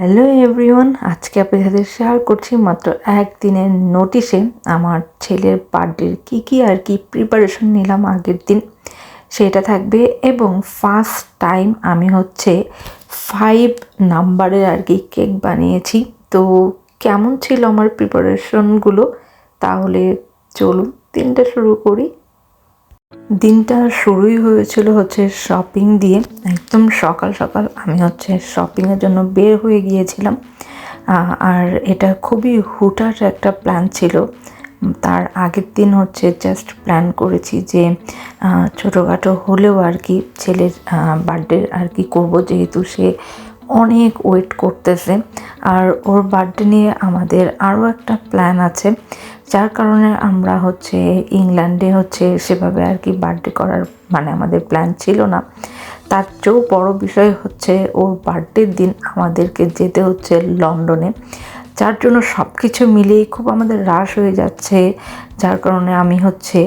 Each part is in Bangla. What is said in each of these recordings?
হ্যালো এভরিওয়ান আজকে আপনাদের সাথে শেয়ার করছি মাত্র একদিনের নোটিশে আমার ছেলের বার্থডের কী কী আর কি প্রিপারেশন নিলাম আগের দিন। সেটা থাকবে এবং ফার্স্ট টাইম আমি হচ্ছে ফাইভ নাম্বারের আর কি কেক বানিয়েছি। তো কেমন ছিল আমার প্রিপারেশনগুলো তাহলে চলুন, দিনটা শুরু করি। দিনটা শুরুই হয়েছিল হচ্ছে শপিং দিয়ে। একদম সকাল সকাল আমি হচ্ছে শপিংয়ের জন্য বের হয়ে গিয়েছিলাম। আর এটা খুবই হুটার একটা প্ল্যান ছিল। তার আগের দিন হচ্ছে জাস্ট প্ল্যান করেছি যে ছোটোখাটো হলেও আর কি ছেলের বার্থডে আর কি করব যেহেতু সে অনেক ওয়েট করতেছে। আর ওর বার্থডে নিয়ে আমাদের আরও একটা প্ল্যান আছে, যার কারণে আমরা হচ্ছে ইংল্যান্ডে হচ্ছে সেভাবে আর কি বার্থডে করার মানে আমাদের প্ল্যান ছিল না। তার চেয়েও বড় বিষয় হচ্ছে ওর বার্থডের দিন আমাদেরকে যেতে হচ্ছে লন্ডনে। যার জন্য সব কিছু মিলিয়ে খুব আমাদের হ্রাস হয়ে যাচ্ছে। যার কারণে আমি হচ্ছে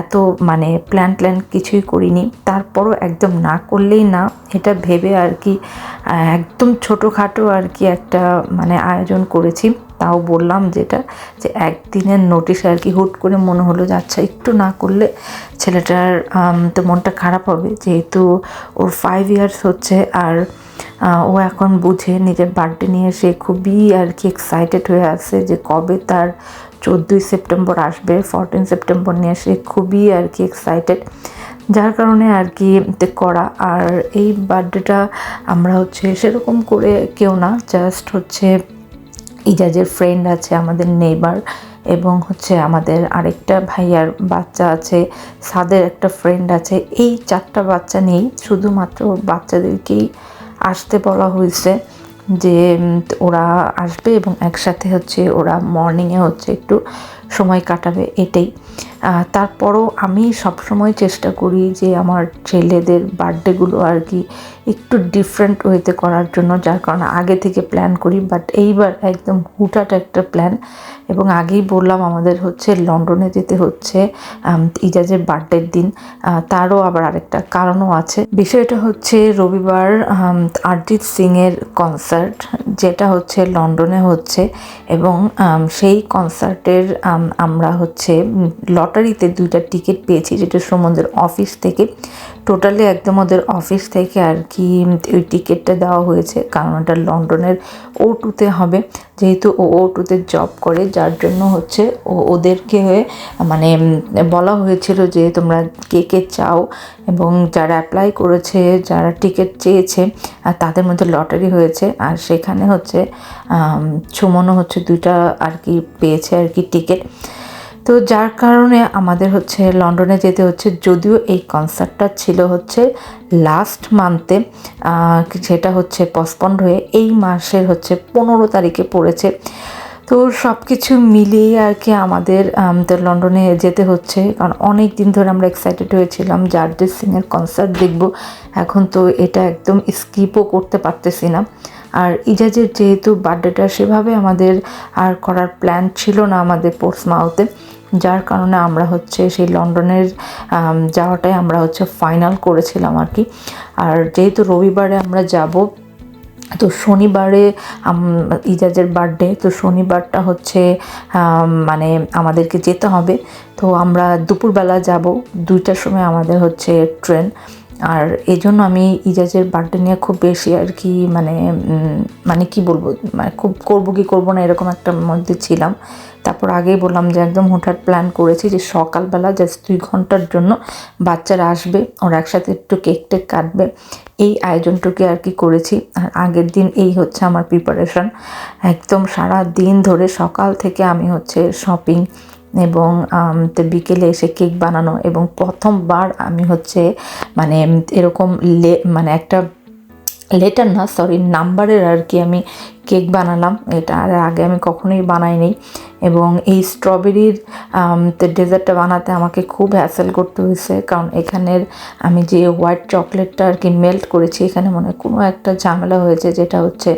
এত মানে প্ল্যান প্ল্যান কিছুই করিনি। তারপরও একদম না করলেই না, এটা ভেবে আর কি একদম ছোটোখাটো আর কি একটা মানে আয়োজন করেছি। তাও বললাম যেটা, যে একদিনের নোটিশ আর কি হুট করে মনে হলো যে আচ্ছা একটু না করলে ছেলেটার তো মনটা খারাপ হবে। যেহেতু ওর ফাইভ ইয়ার্স হচ্ছে আর ও এখন বুঝে নিজের বার্থডে নিয়ে সে খুবই আর কি এক্সাইটেড হয়ে আছে যে কবে তার চোদ্দোই সেপ্টেম্বর আসবে ফোরটিন সেপ্টেম্বর নিয়ে সে খুবই আর কি এক্সাইটেড যার কারণে আর কি করা। আর এই বার্থডেটা আমরা হচ্ছে সেরকম করে কেউ না জাস্ট হচ্ছে ইজাজের ফ্রেন্ড আছে আমাদের নেইবার এবং হচ্ছে আমাদের আরেকটা ভাইয়ার বাচ্চা আছে, সাদের একটা ফ্রেন্ড আছে। এই চারটা বাচ্চা নেই শুধুমাত্র বাচ্চাদেরকেই আসতে বলা হয়েছে যে ওরা আসবে এবং একসাথে হচ্ছে ওরা মর্নিংয়ে হচ্ছে একটু সময় কাটাবে এটাই। তারপরও আমি সবসময় চেষ্টা করি যে আমার ছেলেদের বার্থডেগুলো আর কি একটু ডিফারেন্ট ওয়েতে করার জন্য যার কারণে আগে থেকে প্ল্যান করি। বাট এইবার একদম হুটাট একটা প্ল্যান এবং আগেই বললাম আমাদের হচ্ছে লন্ডনে যেতে হচ্ছে ইজাজের বার্থডের দিন। তারও আবার আরেকটা কারণও আছে। বিষয়টা হচ্ছে রবিবার অরিজিৎ সিংয়ের কনসার্ট যেটা হচ্ছে লন্ডনে হচ্ছে এবং সেই কনসার্টের আমরা হচ্ছে উম, লটারিতে দুইটা টিকিট পেয়েছি, যেটা সমুদ্রের অফিস থেকে। টোটালি একদম ওদের অফিস থেকে আর কি ওই টিকিটটা দেওয়া হয়েছে, কারণ ওটা লন্ডনের ও টুতে হবে। যেহেতু ও ও টুতে জব করে, যার জন্য হচ্ছে ও, ওদেরকে হয়ে মানে বলা হয়েছিল যে তোমরা কে কে চাও এবং যারা অ্যাপ্লাই করেছে, যারা টিকিট চেয়েছে, আর তাদের মধ্যে লটারি হয়েছে। আর সেখানে হচ্ছে সুমনও হচ্ছে দুইটা আর কি পেয়েছে আর কি টিকিট তো যার কারণে আমাদের হচ্ছে লন্ডনে যেতে হচ্ছে, যদিও এই কনসার্টটা ছিল হচ্ছে লাস্ট মান্থে সেটা হচ্ছে পসপন্ড হয়ে এই মাসের হচ্ছে পনেরো তারিখে পড়েছে। তো সব কিছু মিলিয়ে আর কি আমাদের লন্ডনে যেতে হচ্ছে, কারণ অনেক দিন ধরে আমরা এক্সাইটেড হয়েছিলাম অরিজিৎ সিংয়ের কনসার্ট দেখব। এখন তো এটা একদম স্কিপও করতে পারতেছি না। আর ইজাজের যেহেতু বার্থডেটা সেভাবে আমাদের আর করার প্ল্যান ছিল না আমাদের পোর্টসমাউথে যার কারণে আমরা হচ্ছে সেই লন্ডনের যাওয়াটাই আমরা হচ্ছে ফাইনাল করেছিলাম আর কি। আর যেহেতু রবিবারে আমরা যাব, তো শনিবারে ইজাজের বার্থডে তো শনিবারটা হচ্ছে মানে আমাদেরকে যেতে হবে। তো আমরা দুপুরবেলা যাব, দুইটার সময় আমাদের হচ্ছে ট্রেন আর এই জন্য আমি ইজাজের বার্থডে নিয়ে খুব বেশি আর কি মানে মানে কি বলব মানে খুব করব কি করব না এরকম একটা মধ্যে ছিলাম। তারপর আগেই বললাম যে একদম হঠাৎ প্ল্যান করেছি যে সকালবেলা জাস্ট দুই ঘণ্টার জন্য বাচ্চারা আসবে, ওরা একসাথে একটু কেক টেক কাটবে। এই আয়োজনটুকু আর কি করেছি। আর আগের দিন এই হচ্ছে আমার প্রিপারেশন একদম সারা দিন ধরে সকাল থেকে আমি হচ্ছে শপিং এবং বিকেলে এসে কেক বানানো এবং প্রথমবার আমি হচ্ছে মানে এরকম লে মানে একটা লেটার না সরি নাম্বারের আর কি আমি কেক বানালাম। এটা আর আগে আমি কখনোই বানাইনি। এবং এই স্ট্রবেরির ডেজার্টটা বানাতে আমাকে খুব হ্যাসেল করতে হয়েছে। কারণ এখানের আমি যে হোয়াইট চকলেটটা আর কি মেল্ট করেছি, এখানে মনে হয় কোনো একটা ঝামেলা হয়েছে যেটা হচ্ছে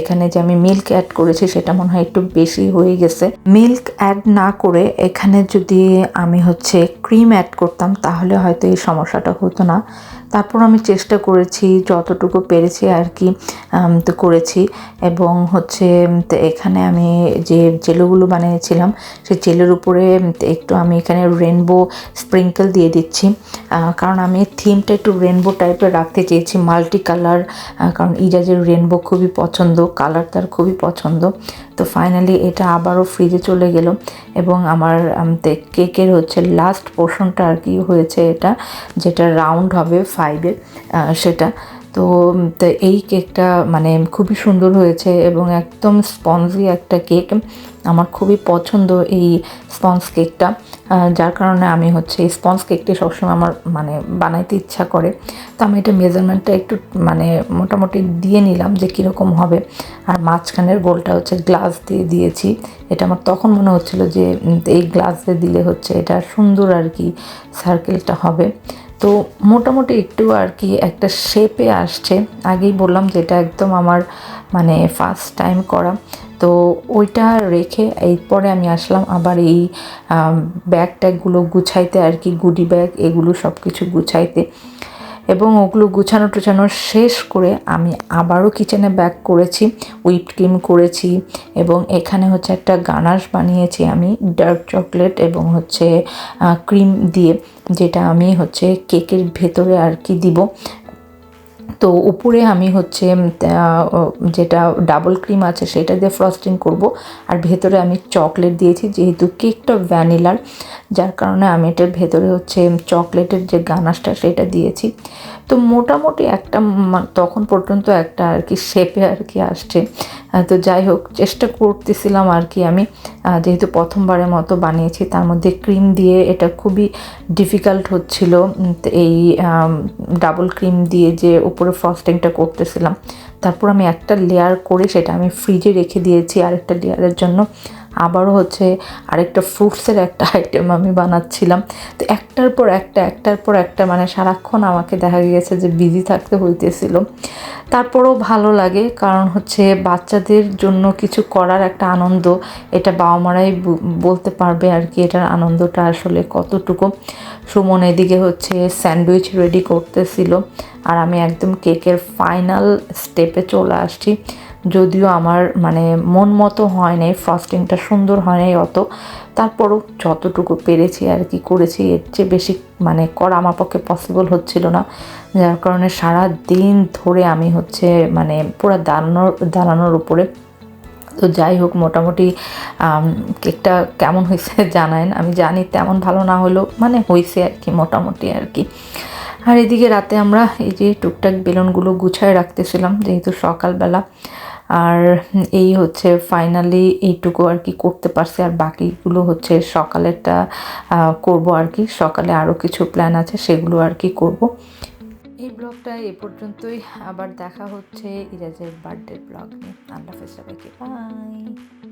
এখানে যে আমি মিল্ক অ্যাড করেছি সেটা মনে হয় একটু বেশি হয়ে গেছে। মিল্ক অ্যাড না করে এখানে যদি আমি হচ্ছে ক্রিম অ্যাড করতাম, তাহলে হয়তো এই সমস্যাটা হতো না। তারপর আমি চেষ্টা করেছি, যতটুকু পেরেছি আর কি করেছি। এবং হচ্ছে এখানে আমি যে জেলোগুলো বানিয়েছিলাম, সেই জেলের উপরে একটু আমি এখানে রেনবো স্প্রিঙ্কেল দিয়ে দিচ্ছি। কারণ আমি থিমটা একটু রেনবো টাইপের রাখতে চেয়েছি মাল্টি কালার কারণ ইজাজের রেনবো খুবই পছন্দ কালার তার খুবই পছন্দ। তো ফাইনালি এটা আবারও ফ্রিজে চলে গেল এবং আমার কেকের হচ্ছে লাস্ট পোর্শনটা আর কি হয়েছে এটা, যেটা রাউন্ড হবে ফাইভের সেটা। তো এই কেকটা মানে খুবই সুন্দর হয়েছে এবং একদম স্পঞ্জি একটা কেক। আমার খুবই পছন্দ এই স্পঞ্জ কেকটা যার কারণে আমি হচ্ছে এই স্পঞ্জ কেকটি সবসময় আমার মানে বানাইতে ইচ্ছা করে। তো আমি এটা মেজারমেন্টটা একটু মানে মোটামুটি দিয়ে নিলাম যে কীরকম হবে। আর মাঝখানের গোলটা হচ্ছে গ্লাস দিয়ে দিয়েছি। এটা আমার তখন মনে হচ্ছিল যে এই গ্লাস দিয়ে দিলে হচ্ছে এটা সুন্দর আর কি সার্কেলটা হবে। তো মোটামুটি একটু আর কি একটা শেপে আসছে। আগেই বললাম যে এটা একদম আমার মানে ফার্স্ট টাইম করা। তো ওইটা রেখে এরপরে আমি আসলাম আবার এই ব্যাগ ট্যাগগুলো গুছাইতে আর কি, গুডি ব্যাগ এগুলো সব কিছু গুছাইতে। এবং ওগুলো গুছানো টুছানো শেষ করে আমি আবারও কিচেনে ব্যাক করেছি হুইপ ক্রিম করেছি এবং এখানে হচ্ছে একটা গানাশ বানিয়েছি আমি ডার্ক চকলেট এবং হচ্ছে ক্রিম দিয়ে। যেটা আমি হচ্ছে কেকের ভেতরে আর কি দিব। তো উপরে আমি হচ্ছে যেটা ডাবল ক্রিম আছে সেটা দিয়ে ফ্রস্টিং করব। আর ভেতরে আমি চকলেট দিয়েছি, যেহেতু কেকটা ভ্যানিলার যার কারণে আমি এটার ভেতরে হচ্ছে চকলেটের যে গানাসটা সেটা দিয়েছি। তো মোটামুটি একটা তখন পর্যন্ত একটা আর কি শেপে আর কি আসছে। তো যাই হোক, চেষ্টা করতেছিলাম আর কি আমি। যেহেতু প্রথমবারের মতো বানিয়েছি, তার মধ্যে ক্রিম দিয়ে এটা খুবই ডিফিকাল্ট হচ্ছিল। এই ডাবল ক্রিম দিয়ে যে উপরে ফ্রস্টিংটা করতেছিলাম, তারপর আমি একটা লেয়ার করে সেটা আমি ফ্রিজে রেখে দিয়েছি আরেকটা লেয়ারের জন্য। আবারও হচ্ছে আরেকটা ফ্রুটসের একটা আইটেম আমি বানাচ্ছিলাম। তো একটার পর একটা, একটার পর একটা মানে সারাক্ষণ আমাকে দেখা গিয়েছে যে বিজি থাকতে হইতেছিল। তারপরেও ভালো লাগে কারণ হচ্ছে বাচ্চাদের জন্য কিছু করার একটা আনন্দ, এটা বাবা মারাই বলতে পারবে আর কি এটার আনন্দটা আসলে কতটুকু। সুমন এদিকে হচ্ছে স্যান্ডউইচ রেডি করতেছিল আর আমি একদম কেকের ফাইনাল স্টেপে চলে আসছি। যদিও আমার মানে মন মতো হয় নাই ফ্রস্টিংটা সুন্দর হয় নাই অত। তারপরও যতটুকু পেরেছি আর কি করেছি, এর চেয়ে বেশি মানে করা আমার পক্ষে পসিবল হচ্ছিল না। যার কারণে সারা দিন ধরে আমি হচ্ছে মানে পুরো দাঁড়ানোর দাঁড়ানোর উপরে। তো যাই হোক, মোটামুটি কেকটা কেমন হয়েছে জানায়েন আমি জানি তেমন ভালো না হলেও মানে হয়েছে আর কি মোটামুটি আর কি। আর এদিকে রাতে আমরা এই যে টুকটাক বেলুনগুলো গুছায় রাখতেছিলাম, যেহেতু সকালবেলা। আর এই হচ্ছে ফাইনালি এইটুকু আর কি করতে পারছি, আর বাকিগুলো হচ্ছে সকালেরটা করব আর কি। সকালে আরও কিছু প্ল্যান আছে, সেগুলো আর কি করব। এই ব্লগটা এ পর্যন্তই। আবার দেখা হচ্ছে ইরাজের বার্থডে ব্লগ নিয়ে। আল্লাহ হাফেজ সবাইকে। বাই